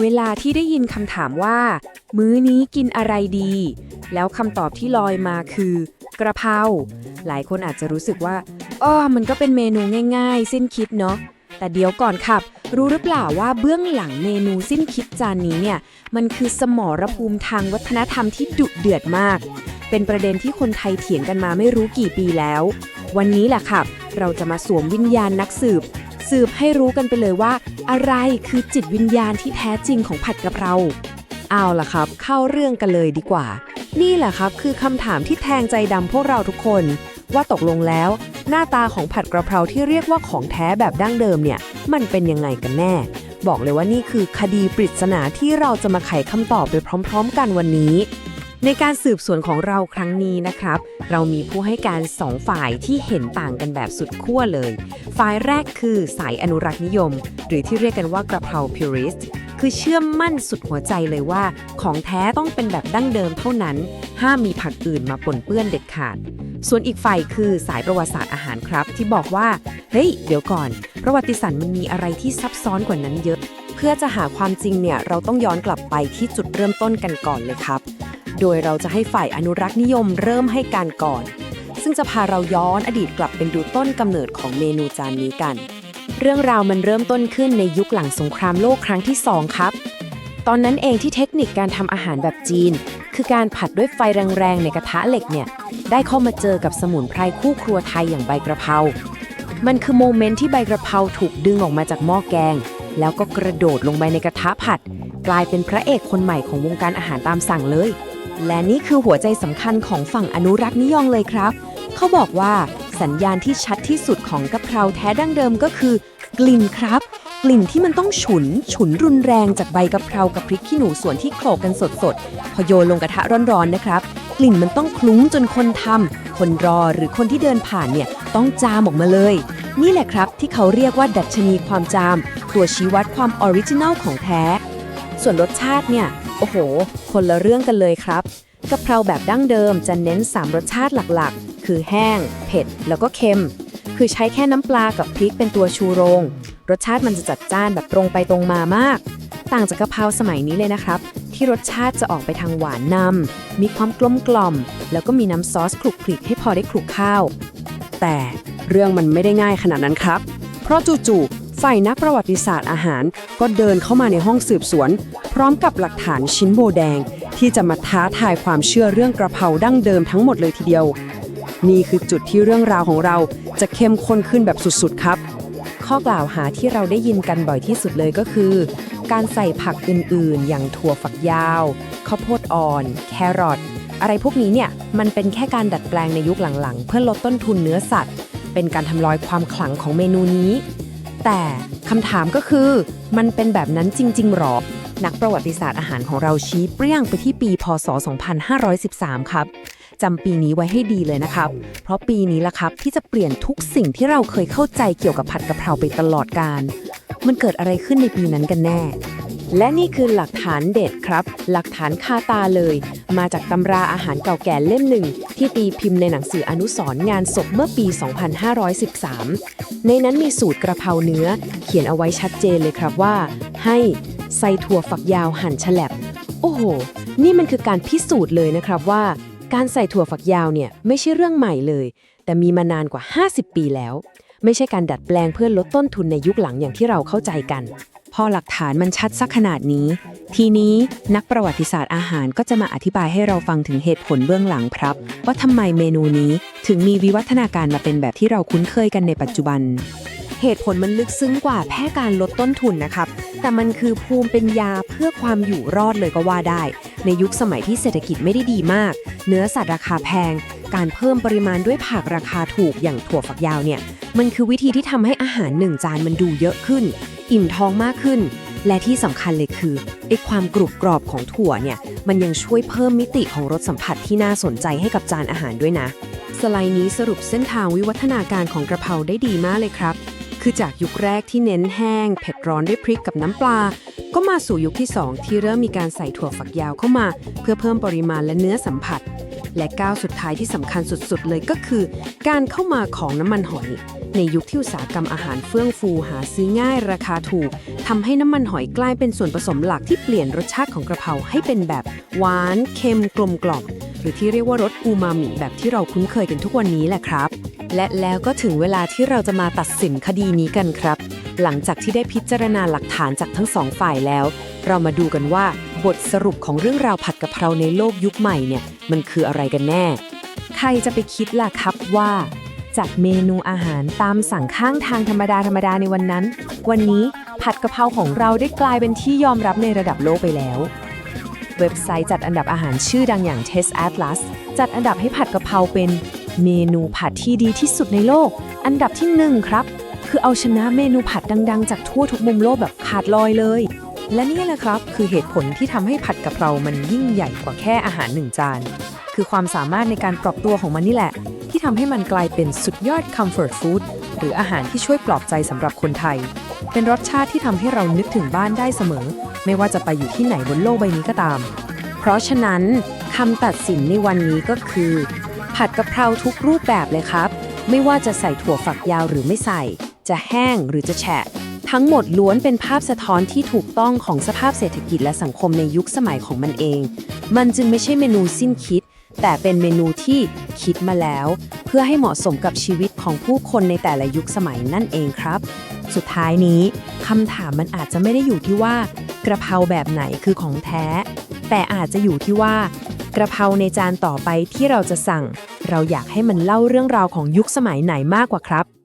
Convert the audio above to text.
เวลาที่ได้ยินคำถามว่า มื้อนี้กินอะไรดี แล้วคำตอบที่ลอยมาคือกระเพราหลายคนอาจจะรู้สึกว่าอ้อมันก็เป็นเมนูง่าย ๆ สิ้นคิดเนาะแต่เดี๋ยวก่อนครับ รู้หรือเปล่าว่าเบื้องหลังเมนูสิ้นคิดจานนี้เนี่ย มันคือสมรภูมิทางวัฒนธรรมที่ดุเดือดมาก เป็นประเด็นที่คนไทยเถียงกันมาไม่รู้กี่ปีแล้ว วันนี้แหละครับ เราจะมาสวมวิญญาณนักสืบ สืบให้รู้กันไปเลยว่า อะไรคือจิตวิญญาณที่แท้จริงของผัดกะเพราเอาล่ะครับ เข้าเรื่องกันเลยดีกว่า นี่แหละครับคือคำถามที่แทงใจดำพวกเราทุกคน ว่าตกลงแล้ว หน้าตาของผัดกระเพราที่เรียกว่าของแท้แบบดั้งเดิมเนี่ย มันเป็นยังไงกันแน่ บอกเลยว่านี่คือคดีปริศนาที่เราจะมาไขคำตอบไปพร้อม ๆ กันวันนี้ ในการสืบสวนของเราครั้งนี้นะครับ เรามีผู้ให้การสองฝ่ายที่เห็นต่างกันแบบสุดขั้วเลย ฝ่ายแรกคือสายอนุรักษ์นิยม หรือที่เรียกกันว่ากระเพราพิวริสต์คือเชื่อมมั่นสุดหัวใจเลยว่า ของแท้ต้องเป็นแบบดั้งเดิมเท่านั้น ห้ามมีผักอื่นมาปนเปื้อนเด็ดขาด ส่วนอีกฝ่ายคือสายประวัติศาสตร์อาหารครับ ที่บอกว่า เฮ้ย เดี๋ยวก่อน ประวัติศาสตร์มันมีอะไรที่ซับซ้อนกว่านั้นเยอะ เพื่อจะหาความจริงเนี่ย เราต้องย้อนกลับไปที่จุดเริ่มต้นกันก่อนเลยครับ โดยเราจะให้ฝ่ายอนุรักษ์นิยมเริ่มให้การก่อน ซึ่งจะพาเราย้อนอดีตกลับเป็นดูต้นกำเนิดของเมนูจานนี้กัน เรื่องราวมันเริ่มต้นขึ้นในยุคหลังสงครามโลกครั้งที่ 2 ครับ ตอนนั้นเองที่เทคนิคการทำอาหารแบบจีน คือการผัดด้วยไฟแรงๆในกระทะเหล็กเนี่ยได้เข้ามาเจอกับสมุนไพรคู่ครัวไทยอย่างใบกระเพรามันคือโมเมนต์ที่ใบกระเพราถูกดึงออกมาจากหม้อแกง แล้วก็กระโดดลงไปในกระทะผัด กลายเป็นพระเอกคนใหม่ของวงการอาหารตามสั่งเลย และนี่คือหัวใจสำคัญของฝั่งอนุรักษ์นิยมเลยครับ เขาบอกว่าสัญญาณที่ชัดที่สุดของกะเพราแท้ดั้งเดิมก็คือ กลิ่นครับ กลิ่นที่มันต้องฉุน ฉุนรุนแรงจากใบกะเพรากับพริกขี้หนูส่วนที่โขลกกันสดๆ พอโยนลงกระทะร้อนๆนะครับ กลิ่นมันต้องคลุ้งจนคนทำคนรอหรือคนที่เดินผ่านเนี่ยต้องจามออกมาเลย นี่แหละครับที่เขาเรียกว่าดัชนีความจาม ตัวชี้วัดความออริจินัลของแท้ ส่วนรสชาติเนี่ย โอ้โห คนละเรื่องกันเลยครับกะเพราแบบดั้งเดิมจะเน้น 3 รสชาติหลักๆ คือแห้ง เผ็ด แล้วก็เค็ม คือใช้แค่น้ำปลากับพริกเป็นตัวชูโรง รสชาติมันจะจัดจ้านแบบตรงไปตรงมามาก ต่างจากกะเพราสมัยนี้เลยนะครับ ที่รสชาติจะออกไปทางหวานนำมีความกลมกล่อม แล้วก็มีน้ำซอสคลุกคลิกให้พอได้คลุกข้าว แต่เรื่องมันไม่ได้ง่ายขนาดนั้นครับ เพราะจู่ๆ ฝ่ายนักประวัติศาสตร์อาหารก็เดินเข้ามาในห้องสืบสวน พร้อมกับหลักฐานชิ้นโบแดง ที่จะมาท้าทายความเชื่อเรื่องกระเพราดั้งเดิมทั้งหมดเลยทีเดียว นี่คือจุดที่เรื่องราวของเราจะเข้มข้นขึ้นแบบสุดๆครับ ข้อกล่าวหาที่เราได้ยินกันบ่อยที่สุดเลยก็คือ การใส่ผักอื่นๆ อย่างถั่วฝักยาวข้าวโพดอ่อน แครอทอะไรพวกนี้เนี่ยมันเป็นแค่การดัดแปลงในยุคหลังๆ เพื่อลดต้นทุนเนื้อสัตว์ เป็นการทำลายความขลังของเมนูนี้ แต่คำถามก็คือ มันเป็นแบบนั้นจริง ๆ หรอ นักประวัติศาสตร์อาหารของเราชี้เปรี้ยงไปที่ปี พศ 2513 ครับจำปีนี้ไว้ให้ดีเลยนะครับ เพราะปีนี้ละครับที่จะเปลี่ยนทุกสิ่งที่เราเคยเข้าใจเกี่ยวกับผัดกะเพราไปตลอดกาลมันเกิดอะไรขึ้นในปีนั้นกันแน่ และนี่คือหลักฐานเด็ดครับ หลักฐานคาตาเลย มาจากตำราอาหารเก่าแก่เล่มหนึ่ง ที่ตีพิมพ์ในหนังสืออนุสรณ์งานศพเมื่อปี 2513 ในนั้นมีสูตรกระเพราเนื้อ เขียนเอาไว้ชัดเจนเลยครับว่า ให้ใส่ถั่วฝักยาวหั่นฉลับ โอ้โห นี่มันคือการพิสูจน์เลยนะครับว่า การใส่ถั่วฝักยาวเนี่ยไม่ใช่เรื่องใหม่เลย แต่มีมานานกว่า 50 ปีแล้ว ไม่ใช่การดัดแปลงเพื่อลดต้นทุนในยุคหลังอย่างที่เราเข้าใจกัน อหลักฐานมันชัดสักขนาดนี้ ทีนี้นักประวัติศาสตร์อาหารก็จะมาอธิบายให้เราฟังถึงเหตุผลเบื้องหลังครับ ว่าทำไมเมนูนี้ถึงมีวิวัฒนาการมาเป็นแบบที่เราคุ้นเคยกันในปัจจุบัน เหตุผลมันลึกซึ้งกว่าแค่การลดต้นทุนนะครับ แต่มันคือภูมิเป็นยาเพื่อความอยู่รอดเลยก็ว่าได้ ในยุคสมัยที่เศรษฐกิจไม่ได้ดีมาก เนื้อสัตว์ราคาแพง การเพิ่มปริมาณด้วยผักราคาถูกอย่างถั่วฝักยาวเนี่ย มันคือวิธีที่ทำให้อาหารหนึ่งจานมันดูเยอะขึ้น อิ่มท้องมากขึ้น และที่สำคัญเลยคือไอ้ความกรุบกรอบของถั่วเนี่ยมันยังช่วยเพิ่มมิติของรสสัมผัสที่น่าสนใจให้กับจานอาหารด้วยนะ สไลด์นี้สรุปเส้นทางวิวัฒนาการของกระเพราได้ดีมากเลยครับ คือจากยุคแรกที่เน้นแห้ง เผ็ดร้อนด้วยพริกกับน้ำปลา ก็มาสู่ยุคที่ 2 ที่เริ่มมีการใส่ถั่วฝักยาวเข้ามา เพื่อเพิ่มปริมาณและเนื้อสัมผัส และก้าวสุดท้ายที่สำคัญสุดๆ เลยก็คือ การเข้ามาของน้ำมันหอย ในยุคที่อุตสาหกรรมอาหารเฟื่องฟูหาซื้อง่ายราคาถูกทำให้น้ำมันหอยกลายเป็นส่วนผสมหลักที่เปลี่ยนรสชาติของกระเพราให้เป็นแบบหวานเค็มกลมกล่อมหรือที่เรียกว่ารสอูมามิแบบที่เราคุ้นเคยกันทุกวันนี้แหละครับ และแล้วก็ถึงเวลาที่เราจะมาตัดสินคดีนี้กันครับ หลังจากที่ได้พิจารณาหลักฐานจากทั้งสองฝ่ายแล้ว เรามาดูกันว่า บทสรุปของเรื่องราวผัดกะเพราในโลกยุคใหม่เนี่ย มันคืออะไรกันแน่ ใครจะไปคิดล่ะครับว่า จากเมนูอาหารตามสั่งข้างทางธรรมดาธรรมดาในวันนั้น วันนี้ผัดกะเพราของเราได้กลายเป็นที่ยอมรับในระดับโลกไปแล้ว เว็บไซต์จัดอันดับอาหารชื่อดังอย่าง Taste Atlas จัดอันดับให้ผัดกะเพราเป็นเมนูผัดที่ดีที่สุดในโลก อันดับที่หนึ่งครับ คือเอาชนะเมนูผัดดัง ๆ จากทั่วทุกมุมโลกแบบขาดลอยเลย และนี่แหละครับ คือเหตุผลที่ทำให้ผัดกะเพรามันยิ่งใหญ่กว่าแค่อาหารหนึ่งจาน คือความสามารถในการปรับตัวของมันนี่แหละ ที่ทำให้มันกลายเป็นสุดยอด comfort food หรืออาหารที่ช่วยปลอบใจสำหรับคนไทย เป็นรสชาติที่ทำให้เรานึกถึงบ้านได้เสมอ ไม่ว่าจะไปอยู่ที่ไหนบนโลกใบนี้ก็ตาม เพราะฉะนั้นคำตัดสินในวันนี้ก็คือ ผัดกะเพราทุกรูปแบบเลยครับ ไม่ว่าจะใส่ถั่วฝักยาวหรือไม่ใส่ จะแห้งหรือจะแฉะ ทั้งหมดล้วนเป็นภาพสะท้อนที่ถูกต้องของสภาพเศรษฐกิจและสังคมในยุคสมัยของมันเอง มันจึงไม่ใช่เมนูสิ้นคิด แต่เป็นเมนูที่คิดมาแล้ว เพื่อให้เหมาะสมกับชีวิตของผู้คนในแต่ละยุคสมัยนั่นเองครับ สุดท้ายนี้คำถามมันอาจจะไม่ได้อยู่ที่ว่า กระเพราแบบไหนคือของแท้ แต่อาจจะอยู่ที่ว่า กระเพราในจานต่อไปที่เราจะสั่ง เราอยากให้มันเล่าเรื่องราวของยุคสมัยไหนมากกว่าครับ